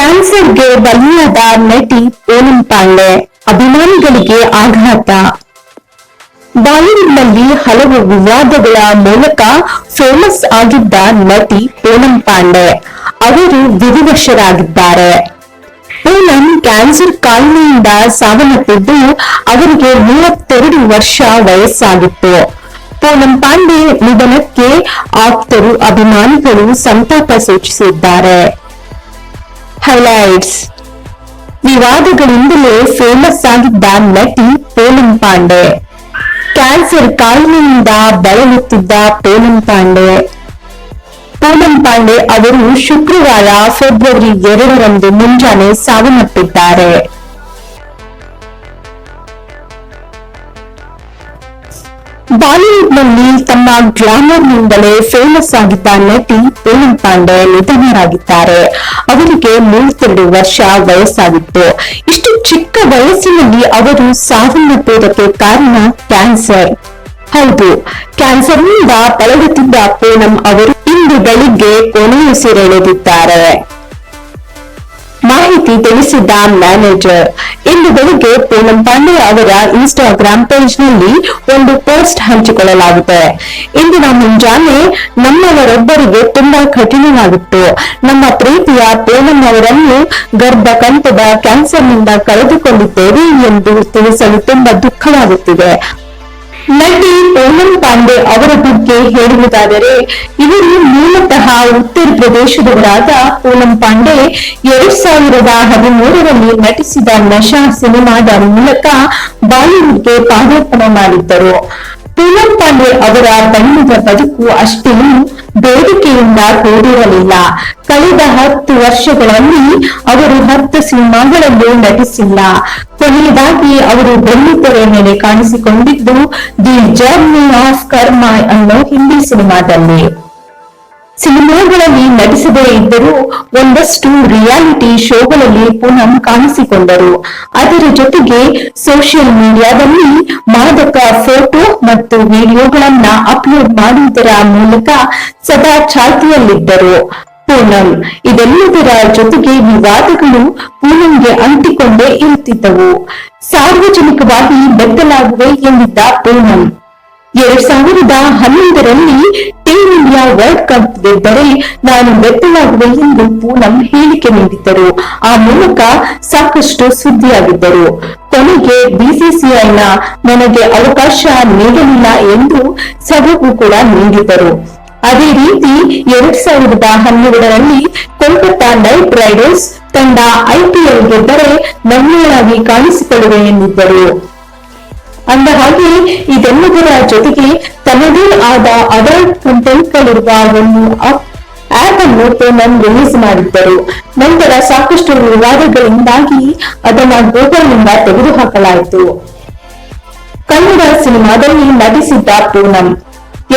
ಕ್ಯಾನ್ಸರ್ಗೆ ಬಲಿಯಾದ ನಟಿ ಪೂನಂ ಪಾಂಡೆ ಅಭಿಮಾನಿಗಳಿಗೆ ಆಘಾತ. ಬಾಲಿವುಡ್ನಲ್ಲಿ ಹಲವು ವಿವಾದಗಳ ಮೂಲಕ ಫೇಮಸ್ ಆಗಿದ್ದ ನಟಿ ಪೂನಂ ಪಾಂಡೆ. ಅವರು ವಿಧಿವಶರಾಗಿದ್ದಾರೆ ಪೂನಂ ಕ್ಯಾನ್ಸರ್ ಕಾಯಿಲೆಯಿಂದ ಸಾವನ್ನಪ್ಪಿದ್ದು ಅವರಿಗೆ ಮೂವತ್ತೆರಡು ವರ್ಷ ವಯಸ್ಸಾಗಿತ್ತು. ಪೂನಂ ಪಾಂಡೆ ನಿಧನಕ್ಕೆ ಆಪ್ತರು ಅಭಿಮಾನಿಗಳು ಸಂತಾಪ ಸೂಚಿಸಿದ್ದಾರೆ. ಹೈಲೈಟ್ಸ್ ವಿವಾದಗಳಿಂದಲೇ ಫೇಮಸ್ ಆಗಿದ್ದ ನಟಿ ಪೂನಂ ಪಾಂಡೆ ಕ್ಯಾನ್ಸರ್ ಕಾಯಿಲೆಯಿಂದ ಬಳಲುತ್ತಿದ್ದ ಪೂನಂ ಪಾಂಡೆ ಪೂನಂ ಪಾಂಡೆ ಅವರು ಶುಕ್ರವಾರ ಫೆಬ್ರವರಿ ಎರಡರಂದು ಮುಂಜಾನೆ ಸಾವನ್ನಪ್ಪಿದ್ದಾರೆ ಬಾಲಿವುಡ್ನಲ್ಲಿ ತಮ್ಮ ಗ್ಲಾಮರ್ನಿಂದಲೇ ಫೇಮಸ್ ಆಗಿದ್ದ ನಟಿ ಪೂನಂ ಪಾಂಡೆ ನಿಧನರಾಗಿದ್ದಾರೆ. ಅವರಿಗೆ ಮೂವತ್ತೆರಡು ವರ್ಷ ವಯಸ್ಸಾಗಿತ್ತು. ಇಷ್ಟು ಚಿಕ್ಕ ವಯಸ್ಸಿನಲ್ಲಿ ಅವರು ಸಾವನ್ನಪ್ಪುವುದಕ್ಕೆ ಕಾರಣ ಕ್ಯಾನ್ಸರ್. ಹೌದು, ಕ್ಯಾನ್ಸರ್ನಿಂದ ಬಳಲುತ್ತಿದ್ದ ಪೂನಂ ಅವರು ಇಂದು ಬೆಳಿಗ್ಗೆ ಕೊನೆಯುಸಿರೆಳೆದಿದ್ದಾರೆ. ಮಾಹಿತಿ ತಿಳಿಸಿದ್ದ ಮ್ಯಾನೇಜರ್ ಇಂದು ಬೆಳಿಗ್ಗೆ ಪೂನಂ ಪಾಂಡೆ ಅವರ ಇನ್ಸ್ಟಾಗ್ರಾಮ್ ಪೇಜ್ನಲ್ಲಿ ಒಂದು ಪೋಸ್ಟ್ ಹಂಚಿಕೊಳ್ಳಲಾಗಿದೆ. ಇಂದಿನ ಮುಂಜಾನೆ ನಮ್ಮವರೊಬ್ಬರಿಗೆ ತುಂಬಾ ಕಠಿಣವಾಗಿತ್ತು. ನಮ್ಮ ಪ್ರೀತಿಯ ಪೂನಂ ಅವರನ್ನು ಗರ್ಭಕಂಠದ ಕ್ಯಾನ್ಸರ್ನಿಂದ ಕಳೆದುಕೊಂಡಿದ್ದೇವೆ ಎಂದು ತಿಳಿಸಲು ತುಂಬಾ ದುಃಖವಾಗುತ್ತಿದೆ. ನಟಿ ಪೂನಂ ಪಾಂಡೆ ಅವರ ಬಗ್ಗೆ ಹೇಳುವುದಾದರೆ, ಇವರು ಮೂಲತಃ ಉತ್ತರ ಪ್ರದೇಶದವರಾದ ಪೂನಂ ಪಾಂಡೆ ಎರಡ್ ಸಾವಿರದ ಹದಿಮೂರರಲ್ಲಿ ನಟಿಸಿದ ನಶಾ ಸಿನಿಮಾದ ಮೂಲಕ ಬಾಲಿವುಡ್ಗೆ ಪಾದಾರ್ಪಣೆ ಮಾಡಿದ್ದರು. ಪೂನಂ ಪಾಂಡೆ ಅವರ ಬಣ್ಣದ ಬದುಕು ಅಷ್ಟೇನು ಬೇಡಿಕೆಯಿಂದ ಕೂಡಿರಲಿಲ್ಲ. ಕಳೆದ ಹತ್ತು ವರ್ಷಗಳಲ್ಲಿ ಅವರು ಹತ್ತು ಸಿನಿಮಾಗಳಲ್ಲೂ ನಟಿಸಿಲ್ಲ. ಕೊನೆಯದಾಗಿ ಅವರು ಬೆಳ್ಳಿತೆರೆ ಮೇಲೆ ಕಾಣಿಸಿಕೊಂಡಿದ್ದು, ದಿ ಜರ್ನಿ ಆಫ್ ಕರ್ಮ ಅನ್ನೋ ಹಿಂದಿ ಸಿನಿಮಾದಲ್ಲಿ. ಸಿನಿಮಾಗಳಲ್ಲಿ ನಟಿಸದೇ ಇದ್ದರೂ ಒಂದಷ್ಟು ರಿಯಾಲಿಟಿ ಶೋಗಳಲ್ಲಿ ಪೂನಂ ಕಾಣಿಸಿಕೊಂಡರು. ಅದರ ಜೊತೆಗೆ ಸೋಷಿಯಲ್ ಮೀಡಿಯಾದಲ್ಲಿ ಮಾದಕ ಫೋಟೋ ಮತ್ತು ವಿಡಿಯೋಗಳನ್ನ ಅಪ್ಲೋಡ್ ಮಾಡುವುದರ ಮೂಲಕ ಸದಾ ಚಾಲ್ತಿಯಲ್ಲಿದ್ದರು ಪೂನಂ. ಇದೆಲ್ಲದರ ಜೊತೆಗೆ ವಿವಾದಗಳು ಪೂನಂಗೆ ಅಂಟಿಕೊಂಡೇ ಇರುತ್ತಿದ್ದವು. ಸಾರ್ವಜನಿಕವಾಗಿ ಬೆತ್ತಲಾಗುವೆ ಎಂದಿದ್ದ ಪೂನಂ. ಎರಡ್ ಸಾವಿರದ ಹನ್ನೊಂದರಲ್ಲಿ ಟೀಮ್ ಇಂಡಿಯಾ ವರ್ಲ್ಡ್ ಕಪ್ ಗೆದ್ದರೆ ನಾನು ಬೆತ್ತಲಾಗುವೆ ಎಂದು ಪೂನಂ ಹೇಳಿಕೆ ನೀಡಿದ್ದರು. ಆ ಮೂಲಕ ಸಾಕಷ್ಟು ಸುದ್ದಿಯಾಗಿದ್ದರು. ಕೊನೆಗೆ ಬಿಸಿಸಿಐನ ನನಗೆ ಅವಕಾಶ ನೀಡಲಿಲ್ಲ ಎಂದು ಸಬಬು ಕೂಡ ನೀಡಿದರು ಅದೇ ರೀತಿ ಎರಡ್ ಸಾವಿರದ ಹನ್ನೆರಡರಲ್ಲಿ ಕೋಲ್ಕತ್ತಾ ನೈಟ್ ರೈಡರ್ಸ್ ತಂಡ ಐಪಿಎಲ್ ಗೆದ್ದರೆ ನಮ್ಮೆಯಾಗಿ ಕಾಣಿಸಿಕೊಳ್ಳುವೆ ಎಂದಿದ್ದರು. ಅಂದ ಹಾಗೆ ಇದೆಲ್ಲದರ ಜೊತೆಗೆ ತನ್ನದೇ ಆದ ಅಡಲ್ಟ್ ಕಂಟೆಂಟ್ಗಳಿರುವ ಒಂದು ಆಪ್ ಅನ್ನು ಪೇಮನ್ ರಿಲೀಸ್ ಮಾಡಿದ್ದರು. ನಂತರ ಸಾಕಷ್ಟು ವಿವಾದಗಳಿಂದಾಗಿ ಅದನ್ನ ಗೂಗಲ್ನಿಂದ ತೆಗೆದುಹಾಕಲಾಯಿತು. ಕನ್ನಡ ಸಿನಿಮಾದಲ್ಲಿ ನಟಿಸಿದ್ದ ಪೂನಂ.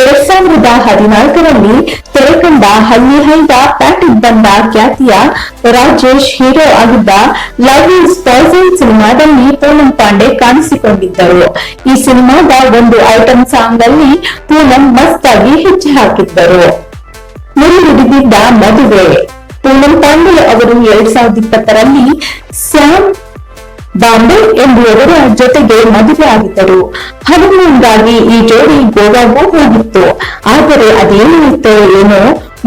ಎರಡ್ ಸಾವಿರದ ಹದಿನಾಲ್ಕರಲ್ಲಿ ತೆರೆಕಂಡ ಹಳ್ಳಿ ಹೈದ ಪ್ಯಾಟಿಕ್ ಬಂದ ಖ್ಯಾತಿಯ ರಾಜೇಶ್ ಹೀರೋ ಆಗಿದ್ದ ಲವ್ ಇಸ್ ಪಾಯ್ಸನ್ ಸಿನಿಮಾದಲ್ಲಿ ಪೂನಂ ಪಾಂಡೆ ಕಾಣಿಸಿಕೊಂಡಿದ್ದರು. ಈ ಸಿನಿಮಾದ ಒಂದು ಐಟಂ ಸಾಂಗ್ ಅಲ್ಲಿ ಪೂನಂ ಮಸ್ತಾಗಿ ಹೆಜ್ಜೆ ಹಾಕಿದ್ದರು. ಮುರಿದುಬಿದ್ದ ಮದುವೆ. ಪೂನಂ ಪಾಂಡೆ ಅವರು ಎರಡ್ ಸಾವಿರದ ಇಪ್ಪತ್ತರಲ್ಲಿ ಸ್ಯಾಮ್ ಬಾಂಬೆ ಎಂಬುವವರ ಜೊತೆಗೆ ಮದುವೆ ಆಗಿದ್ದರು. ಹನುಮೂನ್ಗಾಗಿ ಈ ಜೋಡಿ ಗೋವಾಗೂ ಹೋಗಿತ್ತು ಆದರೆ ಅದೇನಾಯಿತೋ ಏನೋ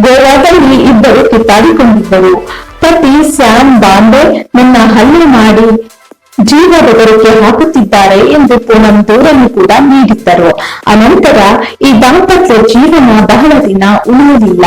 ಗೋವಾದಲ್ಲಿ ಇಬ್ಬರು ಕಿತ್ತಾಡಿಕೊಂಡಿದ್ದರು. ಪತಿ ಸ್ಯಾಮ್ ಬಾಂಬೆ ನನ್ನ ಹಲ್ಲೆ ಮಾಡಿ ಜೀವ ಬೆದರಿಕೆ ಹಾಕುತ್ತಿದ್ದಾರೆ ಎಂದು ಪೂನಂ ದೂರನ್ನು ಕೂಡ ನೀಡಿದ್ದರು. ಅನಂತರ ಈ ದಾಂಪತ್ಯ ಜೀವನ ಬಹಳ ದಿನ ಉಳಿಯಲಿಲ್ಲ.